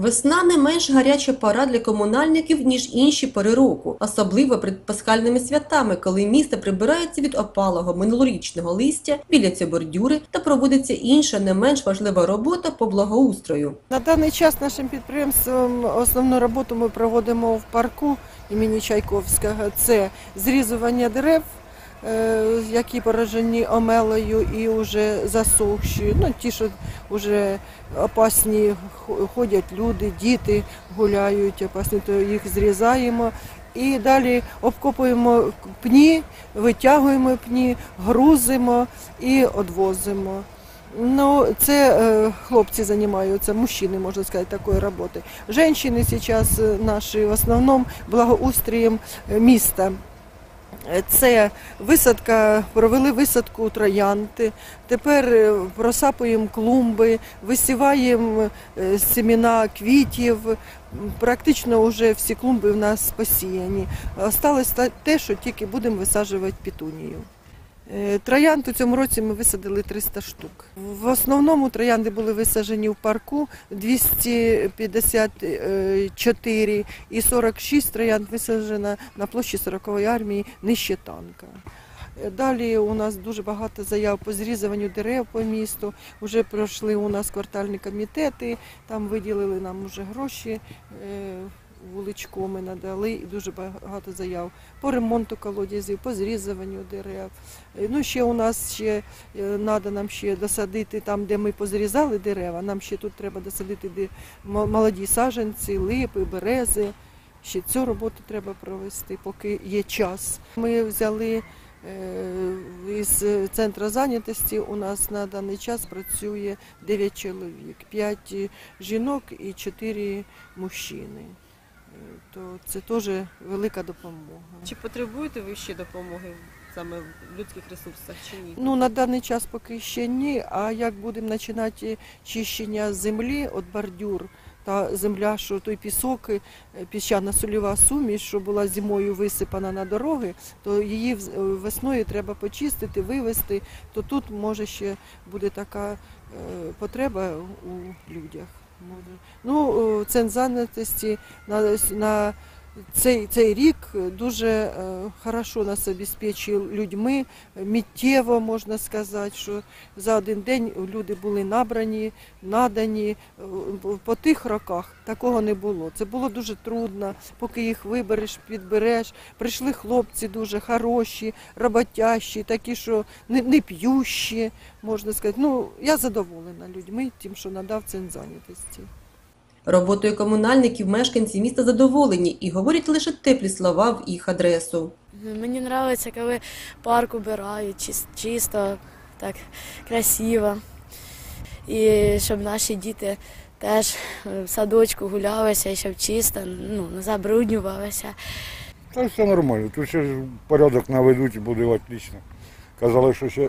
Весна не менш гаряча пора для комунальників, ніж інші пори року, особливо перед пасхальними святами, коли місто прибирається від опалого минулорічного листя, біляться бордюри та проводиться інша не менш важлива робота по благоустрою. На даний час нашим підприємством основну роботу ми проводимо в парку імені Чайковського. Це зрізування дерев, які поражені омелою і вже засохші. Ну, ті, що вже опасні, ходять люди, діти гуляють, опасні, то їх зрізаємо. І далі обкопуємо пні, витягуємо пні, грузимо і одвозимо. Ну, це е, хлопці займаються, мужчини, можна сказати, такої роботи. Женщини зараз е, наші в основному благоустрієм е, міста. Е, Це висадка, провели висадку троянти, тепер е, просапуємо клумби, висіваємо семіна семена квітів. Практично вже всі клумби в нас посіяні. Осталось те, що тільки будемо висаджувати петунію. Е, Троянд у цьому році ми висадили 300 штук. В основному троянди були висаджені в парку 254 і 46 троянд висаджено на площі 40-ї армії нижче танка. Е, Далі у нас дуже багато заяв по зрізуванню дерев по місту. Вже пройшли у нас квартальні комітети, там виділили нам вже гроші. Е, Вуличко ми надали і дуже багато заяв по ремонту колодязів, по зрізуванню дерев. Е, Ну, ще у нас ще треба нам ще досадити там, де ми позрізали дерева. Нам ще тут треба досадити де молоді саджанці, липи, берези. Ще цю роботу треба провести, поки є час. Ми взяли е, із центру зайнятості. У нас на даний час працює 9 чоловік, 5 жінок і 4 мужчини. То це теж велика допомога. Чи потребуєте ви ще допомоги саме в людських ресурсах чи ні? Ну, на даний час поки ще ні. А як будемо починати чищення землі від бордюр та земля, що той пісок, е, піщана сольова суміш, що була зимою висипана на дороги, то її е, весною треба почистити, вивезти, то тут може ще буде така е, потреба у людях. Ну, цен центр зайнятості на, на цей, цей рік дуже е, хорошо нас обезпечив людьми, миттєво можна сказати, що за один день люди були набрані, надані. Е, По тих роках такого не було. Це було дуже трудно, поки їх вибереш, підбереш. Прийшли хлопці дуже хороші, роботящі, такі, що не, не п'ющі, можна сказати. Ну, я задоволена людьми, тим, що надав центр зайнятості. Роботою комунальників мешканці міста задоволені і говорять лише теплі слова в їх адресу. Мені подобається, коли парк убирають чис- чисто, так красиво. І щоб наші діти теж в садочку гулялися, і щоб чисто, ну, не забруднювалися. Та все нормально. Тут ще порядок наведуть і буде отлично. Казали, що ще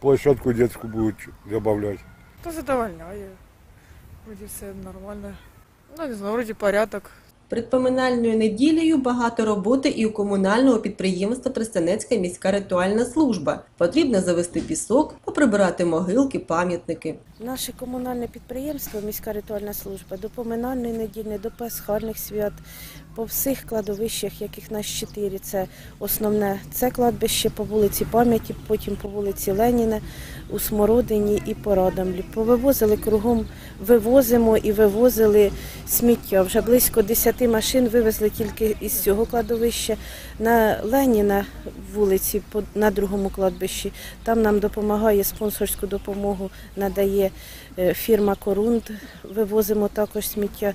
площадку дитячу будуть додавати. То задовольняє. Вроді все нормально. Ну, не знаю, вроді порядок. Предпоминальною неділею багато роботи і у комунального підприємства Тростянецька міська ритуальна служба. Потрібно завести пісок, поприбирати могилки, пам'ятники. Наше комунальне підприємство, міська ритуальна служба, до поминальної неділі, до пасхальних свят, по всіх кладовищах, яких нас чотири, це основне це кладбище по вулиці Пам'яті, потім по вулиці Леніна, у Смородині і по. Повивозили кругом, вивозимо і вивозили сміття. Вже близько 10 машин вивезли тільки із цього кладовища. На Леніна вулиці, на другому кладбищі, там нам допомагає спонсорську допомогу, надає е, фірма Корунд. Вивозимо також сміття.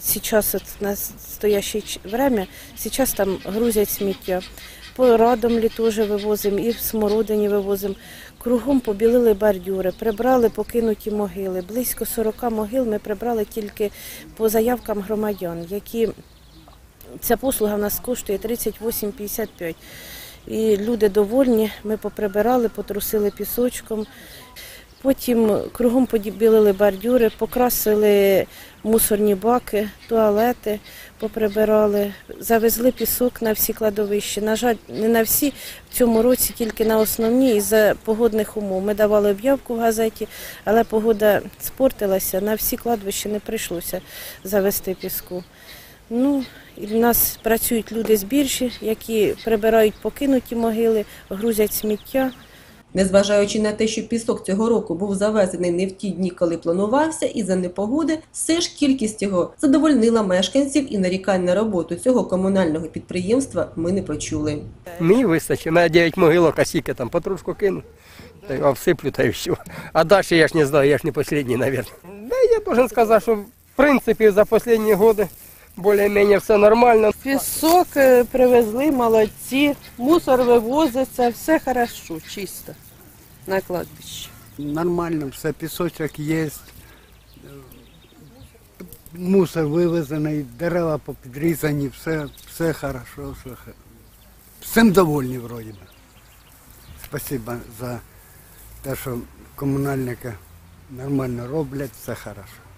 Зараз от на стояще ч- время, зараз там грузять сміття. По Радомлі теж вивозимо і в Смородині вивозимо. Кругом побілили бордюри, прибрали покинуті могили. Близько 40 могил ми прибрали тільки по заявкам громадян, які ця послуга в нас коштує 38,55. І люди довольні, ми поприбирали, потрусили пісочком. Потім кругом подібілили бордюри, покрасили мусорні баки, туалети, поприбирали, завезли пісок на всі кладовища. На жаль, не на всі в цьому році, тільки на основні із-за погодних умов. Ми давали об'явку в газеті, але погода спортилася, на всі кладовища не прийшлося завести піску. Ну, і в нас працюють люди збірші, які прибирають покинуті могили, грузять сміття. Незважаючи на те, що пісок цього року був завезений не в ті дні, коли планувався, і за непогоди, все ж кількість його задовольнила мешканців і нарікань на роботу цього комунального підприємства ми не почули. Мені вистачить, мене 9 могилок, а скільки там потрошку кину, та й обсиплю та й все. А далі я ж не знаю, я ж не останній, мабуть. Я должен сказати, що в принципі за останні роки більш-менш все нормально. Пісок е, привезли, молодці, мусор вивозиться, все хорошо, чисто на кладбищі. Нормально, все, пісочок є. Мусор вивезений, дерева попідрізані, все, все хорошо, все. Всім довольні вроді би. Спасибо за те, що комунальники нормально роблять, все хорошо.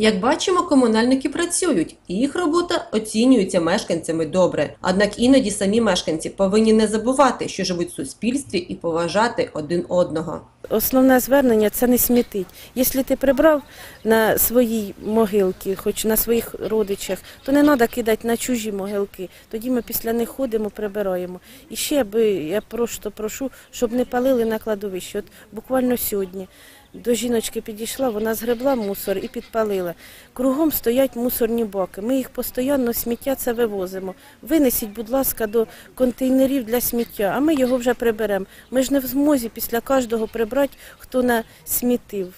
Як бачимо, комунальники працюють, і їх робота оцінюється мешканцями добре. Однак іноді самі мешканці повинні не забувати, що живуть в суспільстві і поважати один одного. Основне звернення це не смітить. Якщо ти прибрав на своїй могилці, хоч на своїх родичах, то не треба кидати на чужі могилки. Тоді ми після них ходимо, прибираємо. І ще би я просто прошу, щоб не палили на кладовищі. От буквально сьогодні. До жіночки підійшла, вона згребла мусор і підпалила. Кругом стоять мусорні баки. Ми їх постійно сміття це вивозимо. Винесіть, будь ласка, до контейнерів для сміття, а ми його вже приберемо. Ми ж не в змозі після кожного прибрати, хто насмітив.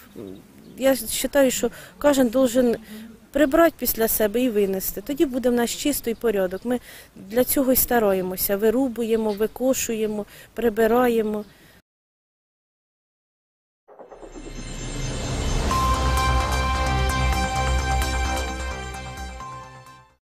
Я вважаю, що кожен должен прибрати після себе і винести. Тоді буде в нас чистий порядок. Ми для цього і стараємося. Вирубуємо, викошуємо, прибираємо.